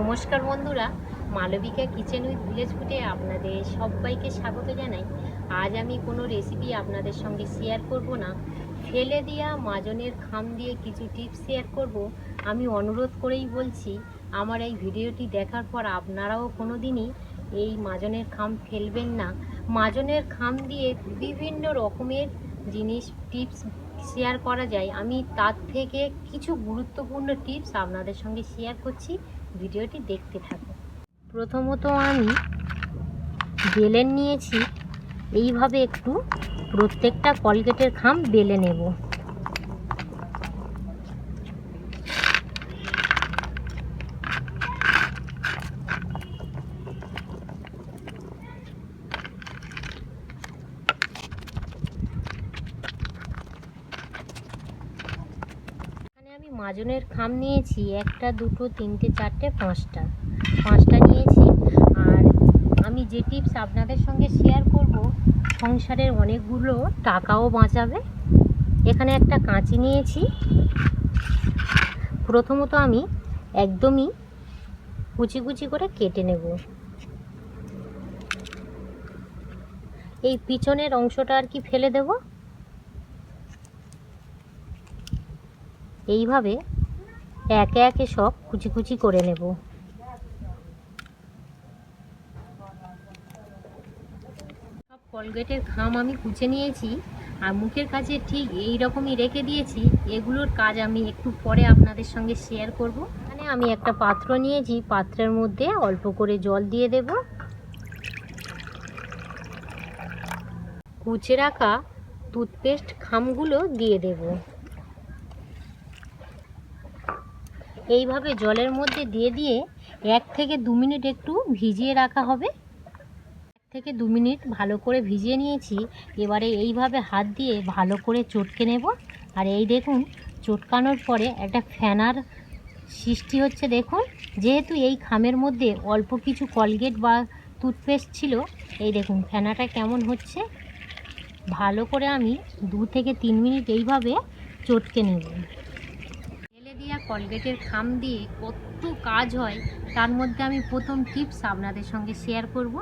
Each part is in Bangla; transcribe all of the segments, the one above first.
নমস্কার বন্ধুরা, মালবিকা কিচেন উইথ ভিলেজ ফুডে আপনাদের সবাইকে স্বাগত জানাই। আজ আমি কোনো রেসিপি আপনাদের সঙ্গে শেয়ার করব না। ফেলে দেওয়া মাজনের খাম দিয়ে কিছু টিপস শেয়ার করব। আমি অনুরোধ করেই বলছি, আমার এই ভিডিওটি দেখার পর আপনারাও কোনো দিনই এই মাজনের খাম ফেলবেন না। মাজনের খাম দিয়ে বিভিন্ন রকমের জিনিস টিপস শেয়ার করা যায়। আমি তার থেকে কিছু গুরুত্বপূর্ণ টিপস আপনাদের সঙ্গে শেয়ার করছি। ভিডিওটি দেখতে থাকুন। প্রথমত আমি বেলেন নিয়েছি। এইভাবে একটু প্রত্যেকটা কলগেটের খাম বেলে নেব এখানে আমি মাজনের খাম নিয়েছি, একটা, দুটো, তিনটে, চারটে, পাঁচটা। পাঁচটা নিয়েছি। আর আমি যে টিপস আপনাদের সঙ্গে শেয়ার করব, সংসারের অনেকগুলো টাকাও বাঁচাবে। এখানে একটা কাঁচি নিয়েছি। প্রথমত আমি একদমই কুচি কুচি করে কেটে নেব। এই পিছনের অংশটা আর কি ফেলে দেবো? এইভাবে একে একে সব কুচি কুচি করে নেব। সব কলগেটের খাম আমি কুচে নিয়েছি আর মুখের কাছে ঠিক এই রকমই রেখে দিয়েছি। এগুলোর কাজ আমি একটু পরে আপনাদের সঙ্গে শেয়ার করব। এখানে আমি একটা পাত্র নিয়েছি পাত্রের মধ্যে অল্প করে জল দিয়ে দেব। কুচে রাখা টুথপেস্ট খামগুলো দিয়ে দেবো। এইভাবে জলের মধ্যে দিয়ে দিয়ে এক থেকে দু মিনিট একটু ভিজিয়ে রাখা হবে। এক থেকে দু মিনিট ভালো করে ভিজিয়ে নিয়েছি। এবারে এইভাবে হাত দিয়ে ভালো করে চটকে নেব। আর এই দেখুন, চটকানোর পরে একটা ফ্যানার সৃষ্টি হচ্ছে দেখুন। যেহেতু এই খামের মধ্যে অল্প কিছু কলগেট বা টুথপেস্ট ছিল, এই দেখুন ফ্যানাটা কেমন হচ্ছে। ভালো করে আমি দু থেকে তিন মিনিট এইভাবে চটকে নেব। কলগেটের খাম দিয়ে কত কাজ হয়, তার মধ্যে আমি প্রথম টিপস আপনাদের সঙ্গে শেয়ার করব।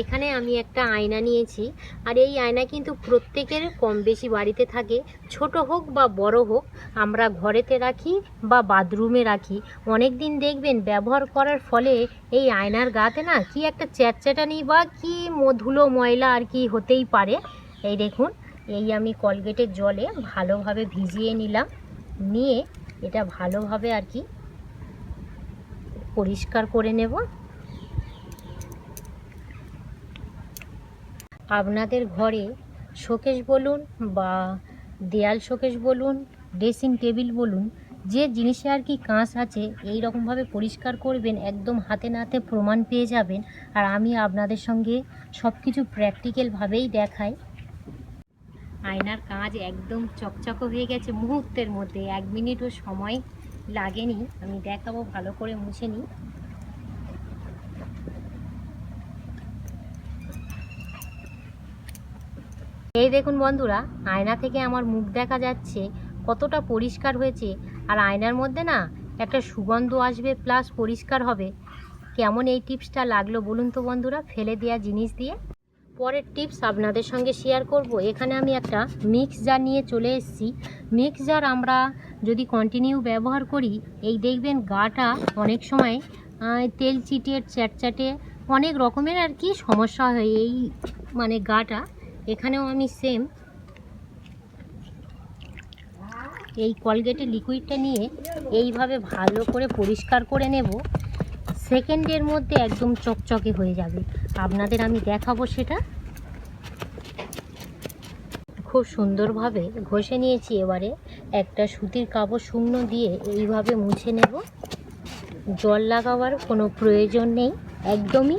এখানে আমি একটা আয়না নিয়েছি, আর এই আয়না কিন্তু প্রত্যেকের কম বেশি বাড়িতে থাকে। ছোট হোক বা বড় হোক, আমরা ঘরেতে রাখি বা বাথরুমে রাখি। অনেক দিন দেখবেন ব্যবহার করার ফলে এই আয়নার গাতে না কি একটা চ্যাটচ্যাটানি বা কি মধুলো ময়লা আর কি হতেই পারে। এই দেখুন, এই আমি কলগেটের জলে ভালোভাবে ভিজিয়ে নিলাম। নিয়ে এটা ভালোভাবে আর কি পরিষ্কার করে নেব। আপনাদের ঘরে শোকেশ বলুন বা দেয়াল শোকেশ বলুন, ড্রেসিং টেবিল বলুন, যে জিনিসে আর কি কাঁচ আছে, এই রকমভাবে পরিষ্কার করবেন, একদম হাতে নাতে প্রমাণ পেয়ে যাবেন। আর আমি আপনাদের সঙ্গে সব কিছু প্র্যাকটিক্যালভাবেই দেখাই। আয়নার কাজ একদম চকচক হয়ে গেছে মুহূর্তের মধ্যে। এক মিনিটও সময় লাগেনি। আমি দেখাবো, ভালো করে মুছে নিই। এই দেখুন বন্ধুরা, আয়না থেকে আমার মুখ দেখা যাচ্ছে, কতটা পরিষ্কার হয়েছে। আর আয়নার মধ্যে না একটা সুগন্ধ আসবে প্লাস পরিষ্কার হবে। কেমন এই টিপসটা লাগল বলুন তো বন্ধুরা, ফেলে দেওয়া জিনিস দিয়ে। পরের টিপস আপনাদের সঙ্গে শেয়ার করব। এখানে আমি একটা মিক্স জার নিয়ে চলে এসেছি। মিক্স জার আমরা যদি কন্টিনিউ ব্যবহার করি, এই দেখবেন গাটা অনেক সময় তেল চিটে, চ্যাটচ্যাটে অনেক রকমের আর কি সমস্যা হয় এই মানে গাটা। এখানেও আমি সেম এই কলগেটের লিকুইডটা নিয়ে এইভাবে ভালো করে পরিষ্কার করে নেব। সেকেন্ডের মধ্যে একদম চকচকে হয়ে যাবে। আপনাদের আমি দেখাবো সেটা। খুব সুন্দরভাবে ঘষে নিয়েছি এবারে। একটা সুতির কাপড় শুকনো দিয়ে এইভাবে মুছে নেব। জল লাগাবার কোনো প্রয়োজন নেই। একদমই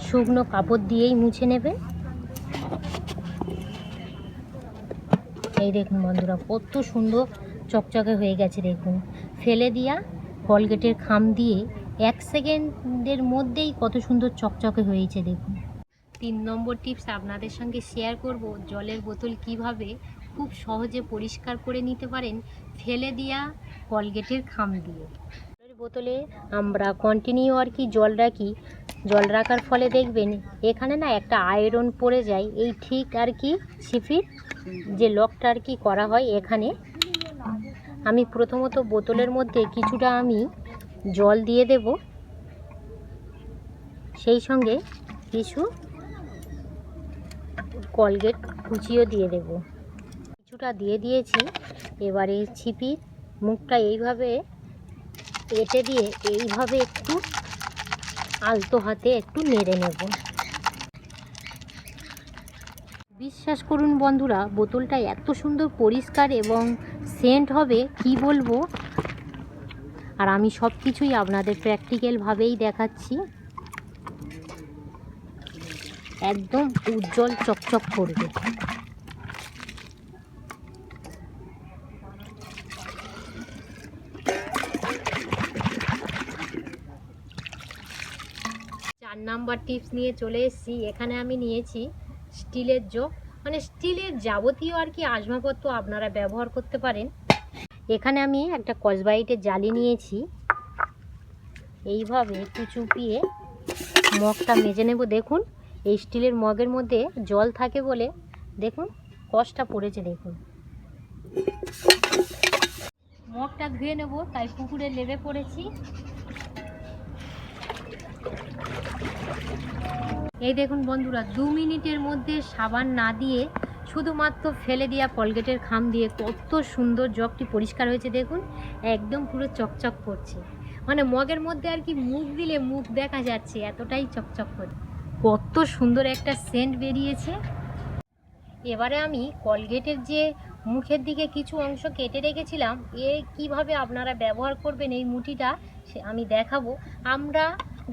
শুকনো কাপড় দিয়েই মুছে নেবে। এই দেখুন বন্ধুরা, কত সুন্দর চকচকে হয়ে গেছে দেখুন। ফেলে দিয়া কলগেটের খাম দিয়ে এক সেকেন্ডের মধ্যেই কত সুন্দর চকচকে হয়েছে, দেখুন। তিন নম্বর টিপস আপনাদের সঙ্গে শেয়ার করব, জলের বোতল কীভাবে খুব সহজে পরিষ্কার করে নিতে পারেন, ফেলে দেওয়া কলগেটের খাম দিয়ে। জলের বোতলে আমরা কন্টিনিউ আর কি জল রাখি। জল রাখার ফলে দেখবেন, এখানে না একটা আয়রন পড়ে যায়, এই ঠিক আর কি ছিপির যে লকটা আর কি করা হয় এখানে। আমি প্রথমত বোতলের মধ্যে কিছুটা আমি জল দিয়ে দেব। সেই সঙ্গে কিছু কলগেট কুচিও দিয়ে দেব। কিছুটা দিয়ে দিয়েছি। এবারে ছিপির মুখটা এইভাবে এঁটে দিয়ে এইভাবে একটু আলতো হাতে একটু নেড়ে নেব। বিশ্বাস করুন বন্ধুরা, বোতলটা এত সুন্দর পরিষ্কার এবং সেন্ট হবে, কি বলব? আর আমি সব কিছুই আপনাদের প্র্যাকটিক্যালভাবেই দেখাচ্ছি। একদম উজ্জ্বল চকচক করবে। চার নাম্বার টিপস নিয়ে চলে এসেছি। এখানে আমি নিয়েছি স্টিলের জগ মানে স্টিলের যাবতীয় আর কি আসবাবপত্র আপনারা ব্যবহার করতে পারেন। এখানে আমি একটা কসবাইটের জালি নিয়েছি। এইভাবে একটু চুপিয়ে মগটা মেজে নেব, দেখুন। এই স্টিলের মগের মধ্যে জল থাকে বলে, দেখুন কষটা পড়েছে, দেখুন। মগটা ধুয়ে নেব, তাই পুকুরে লেবে পড়েছি। এই দেখুন বন্ধুরা, দু মিনিটের মধ্যে সাবান না দিয়ে শুধুমাত্র ফেলে দেওয়া কলগেটের খাম দিয়ে কত সুন্দর জগটি পরিষ্কার হয়েছে দেখুন, একদম পুরো চকচক করছে। মানে মগের মধ্যে আর কি মুখ দিলে মুখ দেখা যাচ্ছে, এতটাই চকচক করে কত সুন্দর একটা সেন্ট বেরিয়েছে। এবারে আমি কলগেটের যে মুখের দিকে কিছু অংশ কেটে রেখেছিলাম, এ কীভাবে আপনারা ব্যবহার করবেন এই মুঠিটা, সে আমি দেখাবো। আমরা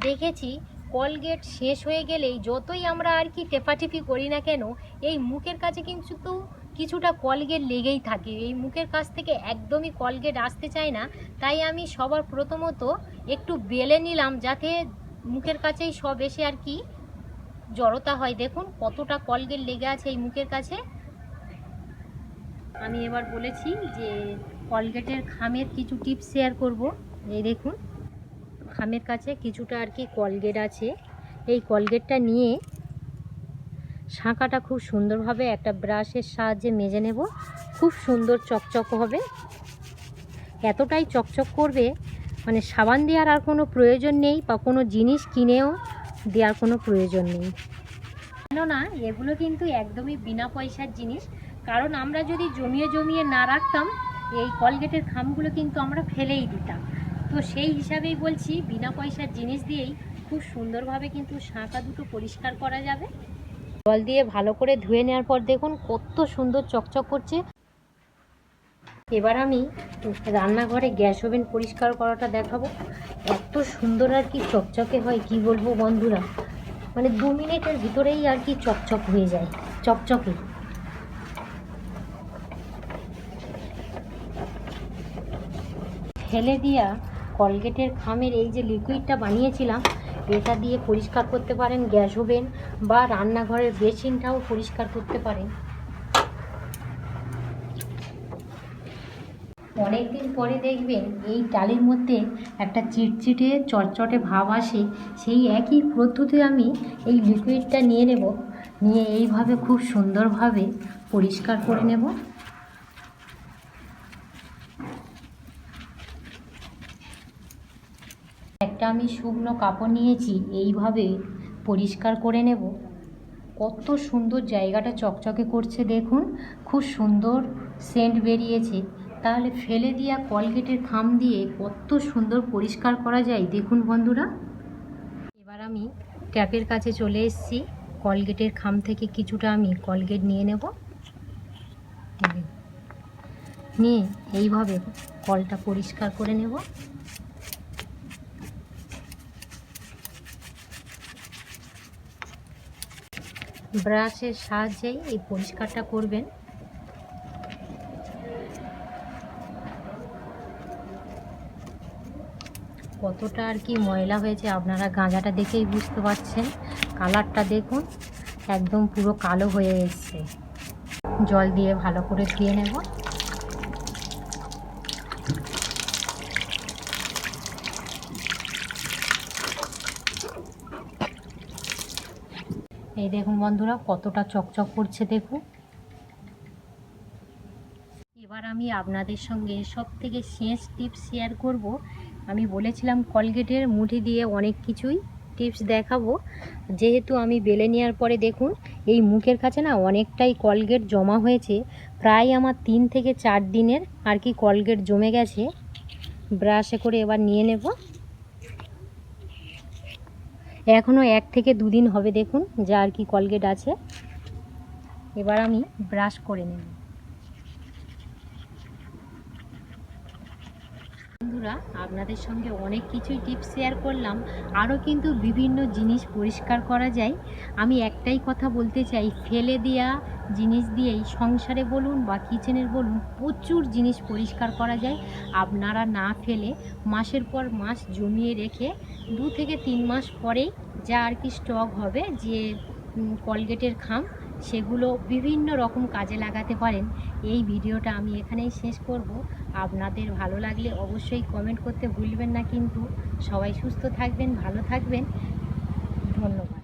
দেখেছি কলগেট শেষ হয়ে গেলেই যতই আমরা আর কি টেপাটেপি করি না কেন, এই মুখের কাছে কিন্তু কিছুটা কলগেট লেগেই থাকে। এই মুখের কাছ থেকে একদমই কলগেট আসতে চায় না, তাই আমি সবার প্রথমত একটু বেলে নিলাম যাতে মুখের কাছেই সব এসে আর কি জড়তা হয়। দেখুন কতটা কলগেট লেগে আছে এই মুখের কাছে। আমি এবার বলেছি যে কলগেটের খামের কিছু টিপস শেয়ার করব। এই দেখুন। খামের কাছে কিছুটা আর কি কলগেট আছে। এই কলগেটটা নিয়ে শাঁখাটা খুব সুন্দরভাবে একটা ব্রাশের সাহায্যে মেজে নেব। খুব সুন্দর চকচক হবে। এতটাই চকচক করবে মানে সাবান দেওয়ার আর কোনো প্রয়োজন নেই বা কোনো জিনিস কিনেও দেওয়ার কোনো প্রয়োজন নেই। কেননা এগুলো কিন্তু একদমই বিনা পয়সার জিনিস। কারণ আমরা যদি জমিয়ে জমিয়ে না রাখতাম, এই কলগেটের খামগুলো কিন্তু আমরা ফেলেই দিতাম। তো সেই হিসাবেই বলছি, বিনা পয়সার জিনিস দিয়েই খুব সুন্দরভাবে কিন্তু শাঁখা দুটো পরিষ্কার করা যাবে। জল দিয়ে ভালো করে ধুয়ে নেওয়ার পর দেখুন কত সুন্দর চকচক করছে। এবার আমি রান্নাঘরে গ্যাস ওভেন পরিষ্কার করাটা দেখাবো। এত সুন্দর আর কি চকচকে হয়, কি বলব বন্ধুরা? মানে দু মিনিটের ভিতরেই আর কি চকচক হয়ে যায়, চকচকে। ফেলে দিয়া কলগেটের খামের এই যে লিকুইডটা বানিয়েছিলাম, এটা দিয়ে পরিষ্কার করতে পারেন গ্যাস ওভেন বা রান্নাঘরের বেসিনটাও পরিষ্কার করতে পারেন। অনেক দিন পরে দেখবেন এই ডালের মধ্যে একটা চিটচিটে, চটচটে ভাব আসে। সেই একই পদ্ধতি আমি এই লিকুইডটা নিয়ে নেব। নিয়ে এইভাবে খুব সুন্দরভাবে পরিষ্কার করে নেব। একটা আমি শুকনো কাপড় নিয়েছি, এইভাবে পরিষ্কার করে নেব। কত সুন্দর জায়গাটা চকচকে করছে দেখুন, খুব সুন্দর সেন্ট বেরিয়েছে। তাহলে ফেলে দেওয়া কলগেটের খাম দিয়ে কত সুন্দর পরিষ্কার করা যায় দেখুন বন্ধুরা। এবার আমি ট্যাপের কাছে চলে এসেছি, কলগেটের খাম থেকে কিছুটা আমি কলগেট নিয়ে নেব। নিয়ে এইভাবে কলটা পরিষ্কার করে নেব। ব্রাশের সাহায্যে এই পরিষ্কারটা করবেন। কতটা আর কি ময়লা হয়েছে আপনারা গাঁজাটা দেখেই বুঝতে পারছেন। কালারটা দেখুন, একদম পুরো কালো হয়ে এসছে। জল দিয়ে ভালো করে ধুয়ে নেব। এই দেখুন বন্ধুরা, কতটা চকচক করছে, দেখুন। এবার আমি আপনাদের সঙ্গে সব থেকে শেষ টিপস শেয়ার করব। আমি বলেছিলাম কলগেটের মুঠি দিয়ে অনেক কিছুই টিপস দেখাবো। যেহেতু আমি বেলে নেওয়ার পরে দেখুন, এই মুখের কাছে না অনেকটাই কলগেট জমা হয়েছে। প্রায় আমার তিন থেকে চার দিনের আর কি কলগেট জমে গেছে। ব্রাশে করে এবার নিয়ে নেব। এখনও এক থেকে দুদিন হবে দেখুন, যা আর কি কলগেট আছে। এবার আমি ব্রাশ করে নেব। বন্ধুরা, আপনাদের সঙ্গে অনেক কিছুই টিপস শেয়ার করলাম। আরও কিন্তু বিভিন্ন জিনিস পরিষ্কার করা যায়। আমি একটাই কথা বলতে চাই, ফেলে দেওয়া জিনিস দিয়েই সংসারে বলুন বা কিচেনের বলুন প্রচুর জিনিস পরিষ্কার করা যায়। আপনারা না ফেলে মাসের পর মাস জমিয়ে রেখে দু থেকে তিন মাস পরেই যা আর কি স্টক হবে যে কলগেটের খাম সেগুলো বিভিন্ন রকম কাজে লাগাতে পারেন। এই ভিডিওটা আমি এখানেই শেষ করব। আপনাদের ভালো লাগলে অবশ্যই কমেন্ট করতে ভুলবেন না কিন্তু সবাই সুস্থ থাকবেন, ভালো থাকবেন। ধন্যবাদ।